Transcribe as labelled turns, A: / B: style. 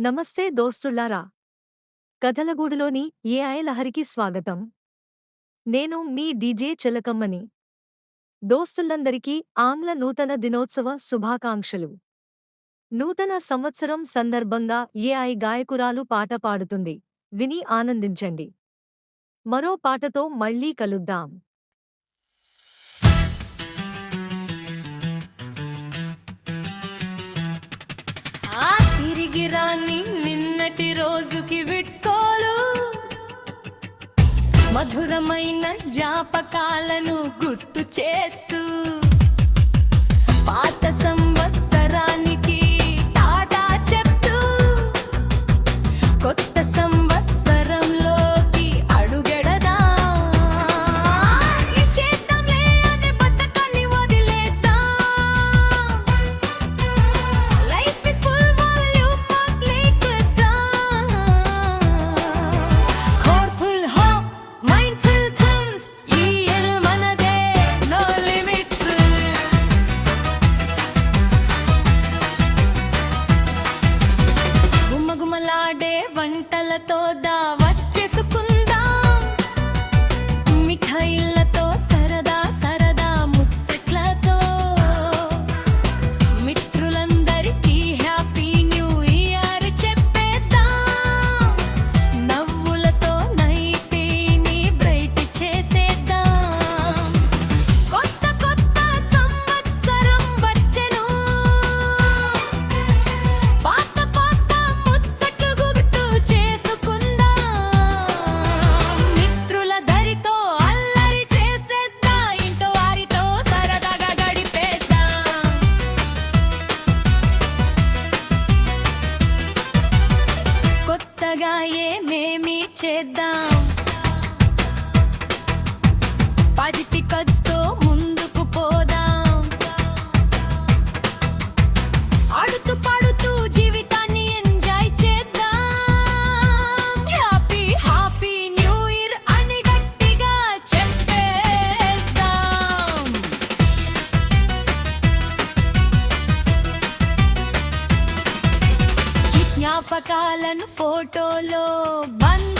A: నమస్తే దోస్తుల్లారా కథలగూడులోని ఏఐ లహరికి స్వాగతం. నేను మీ డీజే చిలకమ్మని. దోస్తులందరికీ ఆంగ్ల నూతన దినోత్సవ శుభాకాంక్షలు. నూతన సంవత్సరం సందర్భంగా ఏఐ గాయకురాలు పాట పాడుతుంది. విని ఆనందించండి. మరో పాటతో మళ్ళీ కలుద్దాం.
B: మధురమైన జ్ఞాపకాలను గుర్తు చేస్తూ toda va కొత్తగా ఏమేమి చేద్దాం? పాజిటివ్ జ్ఞాపకాలను ఫోటోలో బంద్